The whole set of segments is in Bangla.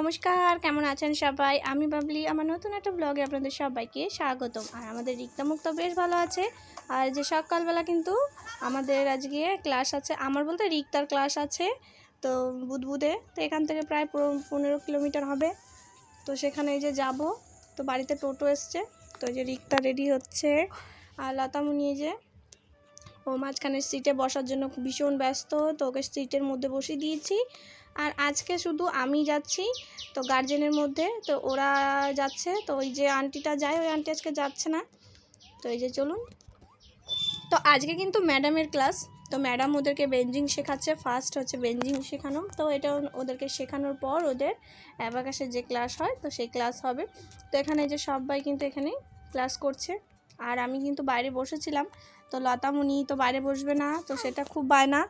নমস্কার, কেমন আছেন সবাই? আমি বাবলি, আমার নতুন একটা ব্লগে আপনাদের সবাইকে স্বাগতম। আর আমাদের রিক্তা মুক্ত বেশ ভালো আছে। আর যে সকালবেলা কিন্তু আমাদের আজকে ক্লাস আছে, আমার বলতে রিক্তার ক্লাস আছে, তো বুধবুধে, তো এখান থেকে প্রায় পনেরো কিলোমিটার হবে। তো সেখানে যে যাব, তো বাড়িতে টোটো এসছে, তো যে রিক্তা রেডি হচ্ছে। আর লতামুনি এই যে, ও মাঝখানের সিটে বসার জন্য ভীষণ ব্যস্ত, তো ওকে সিটের মধ্যে বসিয়ে দিয়েছি। আর আজকে শুধু আমি যাচ্ছি, তো গার্জেনের মধ্যে, তো ওরা যাচ্ছে, তো ওই যে আন্টিটা যায়, ওই আন্টি আজকে যাচ্ছে না, তো এই যে চলুন। তো আজকে কিন্তু ম্যাডামের ক্লাস তো ম্যাডাম ওদেরকে বেঞ্জিং শেখাচ্ছে ফার্স্ট হচ্ছে বেঞ্জিং শেখানো, তো এটা ওদেরকে শেখানোর পর ওদের অ্যাবাকাসের যে ক্লাস হয়, তো সেই ক্লাস হবে। তো এখানে যে সবাই কিন্তু এখানে ক্লাস করছে, আর আমি কিন্তু বাইরে বসেছিলাম, তো লতামণি তো বাইরে বসবে না, তো সেটা খুব বায়না।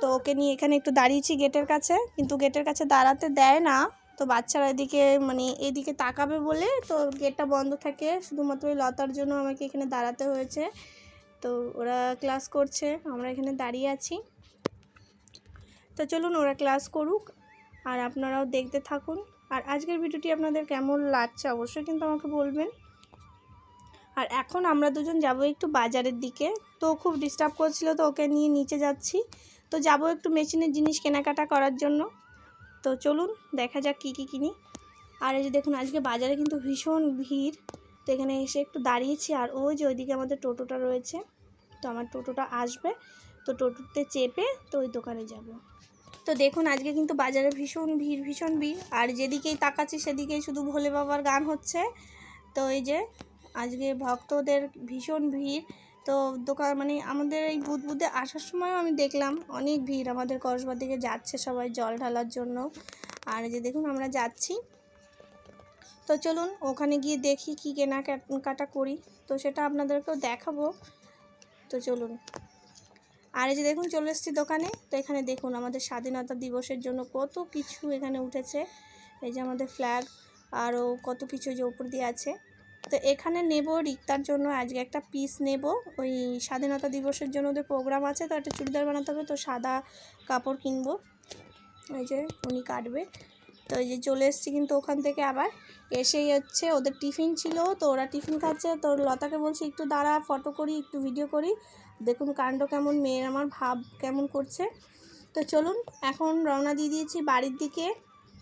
তো ওকে নিয়ে এখানে একটু দাঁড়িয়েছি গেটের কাছে, কিন্তু গেটের কাছে দাঁড়াতে দেয় না। তো বাচ্চারা এদিকে মানে এদিকে তাকাবে বলে তো গেটটা বন্ধ থাকে। শুধুমাত্র ওই লতার জন্য আমাকে এখানে দাঁড়াতে হয়েছে। তো ওরা ক্লাস করছে, আমরা এখানে দাঁড়িয়ে আছি। তো চলুন ওরা ক্লাস করুক আর আপনারাও দেখতে থাকুন। আর আজকের ভিডিওটি আপনাদের কেমন লাগছে অবশ্যই কিন্তু আমাকে বলবেন। আর এখন আমরা দুজন যাব একটু বাজারের দিকে। তো খুব ডিস্টার্ব করছিল তো ওকে নিয়ে নিচে যাচ্ছি। তো যাব একটু মেশিনের জিনিস কেনাকাটা করার জন্য। তো চলুন, দেখা যাক কী কী কিনি। আর এই যে দেখুন, আজকে বাজারে কিন্তু ভীষণ ভিড়। তো এখানে এসে একটু দাঁড়িয়েছি, আর ওই যে ওইদিকে আমাদের টোটোটা রয়েছে। তো আমার টোটোটা আসবে, তো টোটোতে চেপে তো ওই দোকানে যাব। তো দেখুন, আজকে কিন্তু বাজারে ভীষণ ভিড় ভীষণ ভিড়। আর যেদিকেই তাকাচ্ছি, সেদিকেই শুধু ভোলে বাবার গান হচ্ছে। তো এই যে, আজকে ভক্তদের ভীষণ ভিড়। তো দোকান মানে আমাদের এই বুধবুধে আসার সময়ও আমি দেখলাম অনেক ভিড়। আমাদের কসবার দিকে যাচ্ছে সবাই জল ঢালার জন্য। আর যে দেখুন আমরা যাচ্ছি। তো চলুন ওখানে গিয়ে দেখি কী কেনাকাটা করি। তো সেটা আপনাদেরকেও দেখাবো। তো চলুন। আর এই যে দেখুন চলে এসেছি দোকানে। তো এখানে দেখুন আমাদের স্বাধীনতা দিবসের জন্য কত কিছু এখানে উঠেছে। এই যে আমাদের ফ্ল্যাগ আরও কত কিছু যে উপর দিয়ে আছে। তো এখানে নেব রিক্তার জন্য, আজকে একটা পিস নেব। ওই স্বাধীনতা দিবসের জন্য ওদের প্রোগ্রাম আছে, তো একটা চুড়িদার বানাতে হবে, তো সাদা কাপড় কিনবো। ওই যে উনি কাটবে। তো এই যে চলে এসেছি কিন্তু ওখান থেকে আবার। এসেই হচ্ছে ওদের টিফিন ছিল, তো ওরা টিফিন খাচ্ছে। তো লতাকে বলছি, একটু দাঁড়া ফটো করি, একটু ভিডিও করি। দেখুন কাণ্ড কেমন, মেয়ের আমার ভাব কেমন করছে। তো চলুন, এখন রওনা দিয়ে দিয়েছি বাড়ির দিকে।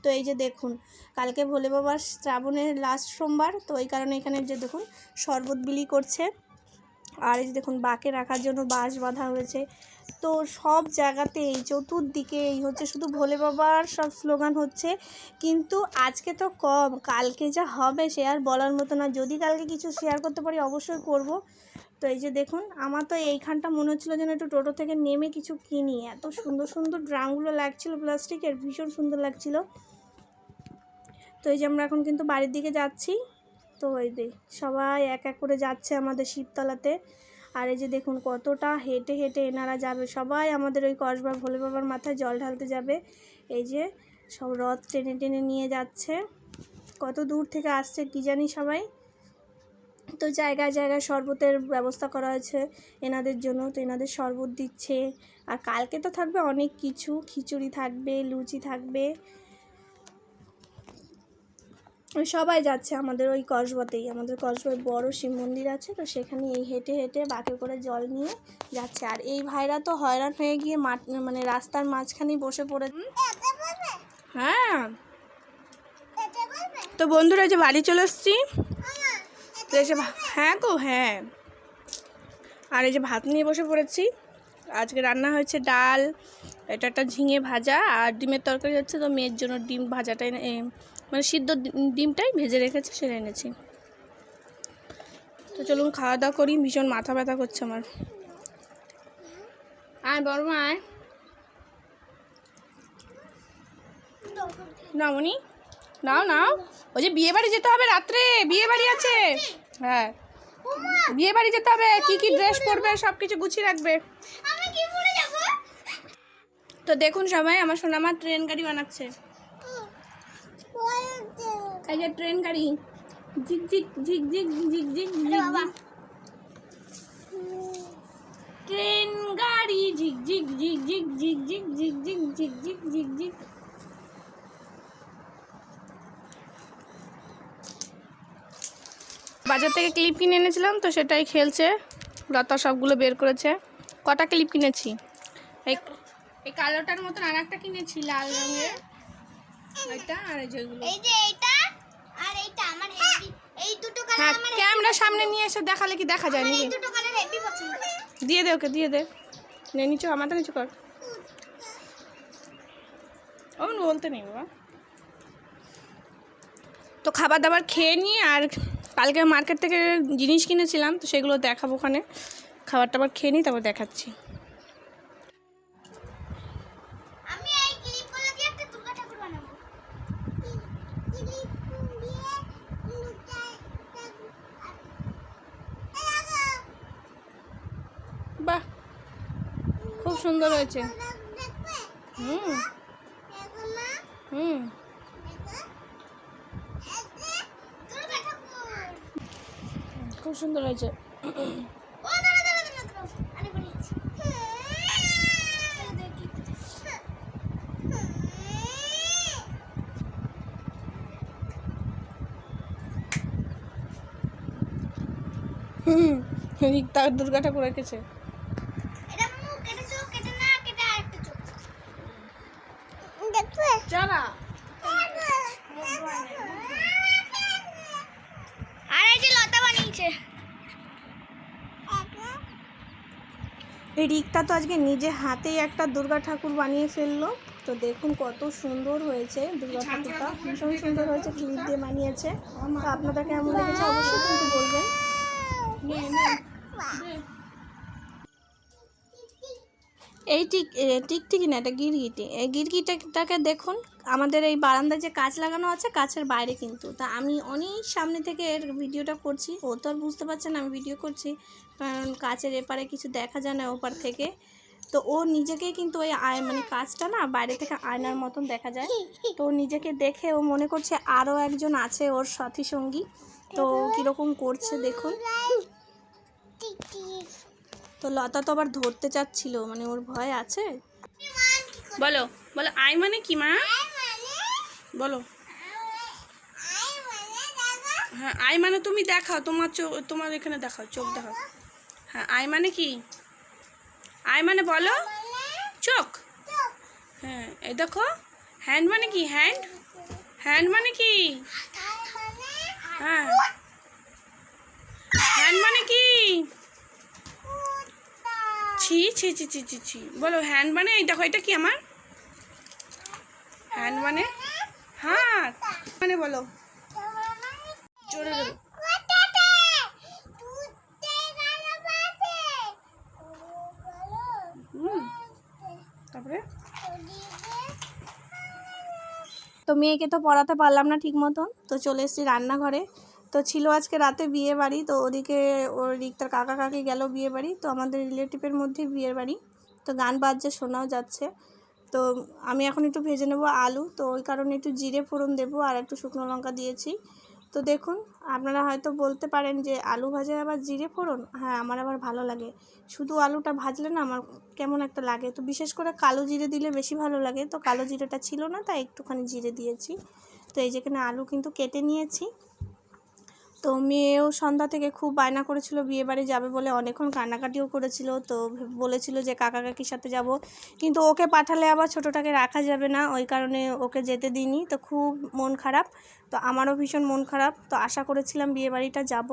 তো এই যে দেখুন, কালকে ভোলে বাবার শ্রাবণের লাস্ট সোমবার, তো এই কারণে এখানে যে দেখুন শরবত বিলি করছে। আর এই যে দেখুন বাঁকে রাখার জন্য বাঁশ বাঁধা হয়েছে। তো সব জায়গাতেই চতুর্দিকে এই হচ্ছে শুধু ভোলে বাবার সব স্লোগান হচ্ছে, কিন্তু আজকে তো কম, কালকে যা হবে সে আর বলার মতো না। যদি কালকে কিছু শেয়ার করতে পারি অবশ্যই করব। তো এই যে দেখুন, আমার তো এইখানটা মনে হচ্ছিল যেন একটু টোটো থেকে নেমে কিছু কিনি। এত সুন্দর সুন্দর ড্রামগুলো লাগছিল, প্লাস্টিকের, ভীষণ সুন্দর লাগছিল। তো এই যে আমরা এখন কিন্তু বাড়ির দিকে যাচ্ছি। তো এই যে সবাই এক এক করে যাচ্ছে আমাদের শিবতলাতে। আর এই যে দেখুন কতটা হেঁটে হেঁটে এনারা যাবে। সবাই আমাদের ওই কসবা ভোলে বাবার মাথায় জল ঢালতে যাবে। এই যে সব রথ টেনে টেনে নিয়ে যাচ্ছে। কত দূর থেকে আসছে কি জানি সবাই। তো জায়গায় জায়গায় শরবতের ব্যবস্থা করা হয়েছে এনাদের জন্য। তো এনাদের শরবত দিচ্ছে। আর কালকে তো থাকবে অনেক কিছু। খিচুড়ি থাকবে, লুচি থাকবে। সবাই যাচ্ছে আমাদের ওই কসবাতেই। আমাদের কসবায় বড় শিব মন্দির আছে তো সেখানে এই হেঁটে হেঁটে বাঁকে করে জল নিয়ে যাচ্ছে। আর এই ভাইরা তো হয়রান হয়ে গিয়ে মাঠ মানে রাস্তার মাঝখানেই বসে পড়ে হ্যাঁ। তো বন্ধুরা যে বাড়ি চলে এসছি। তো এসে হ্যাঁ গো হ্যাঁ। আর এই যে ভাত নিয়ে বসে পড়েছি। আজকে রান্না হয়েছে ডাল এটা একটা ঝিঙে ভাজা আর ডিমের তরকারি হচ্ছে তো মেয়ের জন্য ডিম ভাজাটাই মানে সিদ্ধ ডিমটাই ভেজে রেখেছে সেটা এনেছি। তো চলুন খাওয়া দাওয়া করি ভীষণ মাথা ব্যথা করছে আমার। আয় বড় আয়। নামনি নাও নাও। ওই যে বিয়ে বাড়ি যেতে হবে রাত্রে বিয়ে বাড়ি আছে। হ্যাঁ। বিয়ে বাড়ি যেতে হবে কি কি ড্রেস পরবে সব কিছু গুছিয়ে রাখবে। আমি কি তো দেখুন সবাই আমার সোনামা ট্রেন গাড়ি বানাচ্ছে এই ট্রেন গাড়ি ঝিকঝিক ঝিকঝিক জিক ট্রেন গাড়ি ঝিকঝিক ঝিকঝিক ঝিক ঝিক ঝিক ঝিক ঝিক ঝিক ঝিক বাজার থেকে ক্লিপ কিনে এনেছিলাম তো সেটাই খেলছে লতা সবগুলো বের করেছে কটা ক্লিপ কিনেছি এক এই কালোটার মতন আর একটা কিনেছি লাল রঙের। ওইটা আর যেগুলো এই যে এইটা আর এইটা আমার হেভি। এই দুটো কালার হ্যাঁ আমার ক্যামেরা সামনে নিয়ে এসে দেখালে কি দেখা যায় নাকি? এই দুটো কালার হেভি পছন্দ। দিয়ে দে ওকে দিয়ে দে। নে নিচু মাথা নিচু কর। অমন বলতে নেই বাবা। তো খাবার দাবার খেয়ে নিয়ে আর কালকে মার্কেট থেকে জিনিস কিনেছিলাম তো সেগুলো দেখাবো ওখানে। খাবার টাবার খেয়ে নিই তারপর দেখাচ্ছি আমি এই ক্লিপগুলো দিয়ে একটা দুর্গা ঠাকুর বানাবো ক্লিপ দিয়ে বাহ খুব সুন্দর হয়েছে। হুম। হুম। খুব সুন্দর হয়েছে। তার দুর্গা ঠাকুর রেখেছে এটা মুখ এটা চোখ এটা নাক এটা আরেকটা চোখ দেখবে চারা আর এই যে লতা বানিয়েছে এই রিকটা তো আজকে নিজে হাতেই একটা দুর্গা ঠাকুর বানিয়ে ফেলল। তো দেখুন কত সুন্দর হয়েছে দুর্গা ঠাকুরটা। ভীষণ সুন্দর হয়েছে ক্লিপ দিয়ে বানিয়েছে। তো আপনাদের কেমন লেগেছে অবশ্যই কিন্তু বলবেন। এই টিক টিকটিকি না, এটা গিরগিটি। এই গিরগিটাকে দেখুন, আমাদের এই বারান্দায় যে কাঁচ লাগানো আছে কাছের বাইরে কিন্তু। তা আমি অনেক সামনে থেকে এর ভিডিওটা করছি। ও তো আর বুঝতে পারছে না, আমি ভিডিও করছি। কারণ কাছের এপারে কিছু দেখা যায় না ওপার থেকে। তো ও নিজেকেই কিন্তু ওই আয় মানে কাজটা না বাইরে থেকে আয়নার মতন দেখা যায়। তো নিজেকে দেখে ও মনে করছে আরও একজন আছে ওর সাথী সঙ্গী। তো কীরকম করছে দেখুন। তো লতা তো আবার ধরতে চাচ্ছিল মানে ওর ভয় আছে। বলো বলো আই মানে কি মা? বলো। হ্যাঁ আই মানে তুমি দেখাও, তোমার চোখ তোমার এখানে দেখাও, চোখ দেখাও। হ্যাঁ আই মানে কি? আই মানে বলো। চোখ। হ্যাঁ এই দেখো। হ্যান্ড মানে কি? হ্যান্ড? হ্যান্ড মানে কি? হ্যাঁ। হ্যান্ড মানে কি? ছি ছি ছি ছি ছি ছি। বলো, হ্যান্ড মানে? এই দেখো, এটা কি আমার? হ্যান্ড মানে? হাত মানে বলো। জোরে জোরে তারপরে? তো মেয়েকে তো পড়াতে পারলাম না ঠিক মতন। তো চলে এসেছি রান্নাঘরে। তো ছিল আজকে রাতে বিয়ে বাড়ি, তো ওদিকে ওর রিক্তার কাকা কাকি গেল বিয়ে বাড়ি, তো আমাদের রিলেটিভের মধ্যে বিয়ের বাড়ি। তো গান বাজছে শোনাও যাচ্ছে। তো আমি এখন একটু ভেজে নেব আলু, তো ওই কারণে একটু জিরে ফোড়ন দেবো আর একটু শুকনো লঙ্কা দিয়েছি। তো দেখুন, আপনারা হয়তো বলতে পারেন যে আলু ভাজা আবার জিরে ফোড়ন? হ্যাঁ আমার আবার ভালো লাগে। শুধু আলুটা ভাজলে না আমার কেমন একটা লাগে। তো বিশেষ করে কালো জিরে দিলে বেশি ভালো লাগে। তো কালো জিরেটা ছিল না, তাই একটুখানি জিরে দিয়েছি। তো এই যেখানে আলু কিন্তু কেটে নিয়েছি। তো মেয়েও সন্ধ্যা থেকে খুব বায়না করেছিল, বিয়ে বাড়ি যাবে বলে অনেকক্ষণ কান্নাকাটিও করেছিল। তো বলেছিল যে কাকা কাকির সাথে যাব। কিন্তু ওকে পাঠালে আবার ছোটোটাকে রাখা যাবে না, ওই কারণে ওকে যেতে দিইনি। তো খুব মন খারাপ। তো আমারও ভীষণ মন খারাপ। তো আশা করেছিলাম বিয়ে বাড়িটা যাব।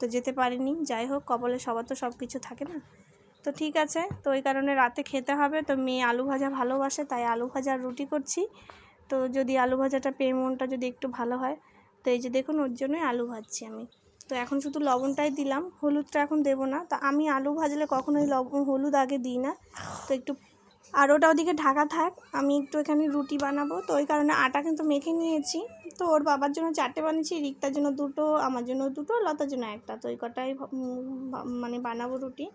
তো যেতে পারিনি। যাই হোক কবলে সবার তো সব কিছু থাকে না। তো ঠিক আছে। তো ওই কারণে রাতে খেতে হবে। তো মেয়ে আলু ভাজা ভালোবাসে, তাই আলু ভাজা রুটি করছি। তো যদি আলু ভাজাটা পেয়ে মনটা যদি একটু ভালো হয়। তো এই যে দেখুন, ওর জন্যই আলু ভাজছি আমি। তো এখন শুধু লবণটাই দিলাম, হলুদটা এখন দেবো না। তা আমি আলু ভাজলে কখনোই লবণ, হলুদ আগে দিই না। তো একটু, আর ওটা ওদিকে ঢাকা থাক, আমি একটু এখানে রুটি বানাবো। তো ওই কারণে আটা কিন্তু মেখে নিয়েছি। তো ওর বাবার জন্য চারটে বানিয়েছি, রিক্তার জন্য দুটো, আমার জন্য দুটো, লতার জন্য একটা। তো ওই কটাই মানে বানাবো রুটি।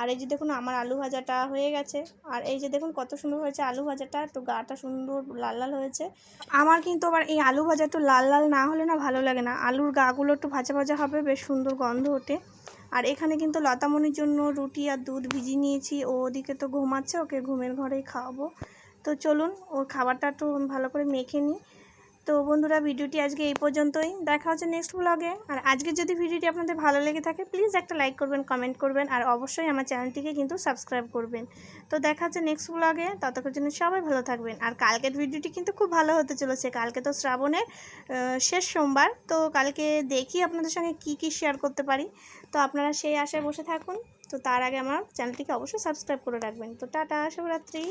আর এই যে দেখুন, আমার আলু ভাজাটা হয়ে গেছে। আর এই যে দেখুন, কত সুন্দর হয়েছে আলু ভাজাটা। একটু গাটা সুন্দর লাল লাল হয়েছে। আমার কিন্তু আবার এই আলু ভাজা একটু লাল লাল না হলে না ভালো লাগে না। আলুর গাগুলো একটু ভাজা ভাজা হবে, বেশ সুন্দর গন্ধ ওঠে। আর এখানে কিন্তু লতামনির জন্য রুটি আর দুধ ভিজিয়ে নিয়েছি। ও ওদিকে তো ঘুমাচ্ছে, ওকে ঘুমের ঘরেই খাওয়াবো। তো চলুন, ওর খাবারটা একটু ভালো করে মেখে নিই। তো বন্ধুরা, ভিডিওটি আজকে এই পর্যন্তই। দেখা হচ্ছে নেক্সট ব্লগে আর আজকে যদি ভিডিওটি আপনাদের ভালো লেগে থাকে প্লিজ একটা লাইক করবেন কমেন্ট করবেন, আর অবশ্যই আমার চ্যানেলটিকে কিন্তু সাবস্ক্রাইব করবেন। তো দেখা হচ্ছে নেক্সট ব্লগে ততক্ষণ জন্য সবাই ভালো থাকবেন। আর কালকের ভিডিওটি কিন্তু খুব ভালো হতে চলেছে। কালকে তো শ্রাবণের শেষ সোমবার। তো কালকে দেখি আপনাদের সঙ্গে কি কি শেয়ার করতে পারি। তো আপনারা সেই আশায় বসে থাকুন। তো তার আগে আমার চ্যানেলটিকে অবশ্যই সাবস্ক্রাইব করে রাখবেন। তো টাটা, শুভরাত্রি।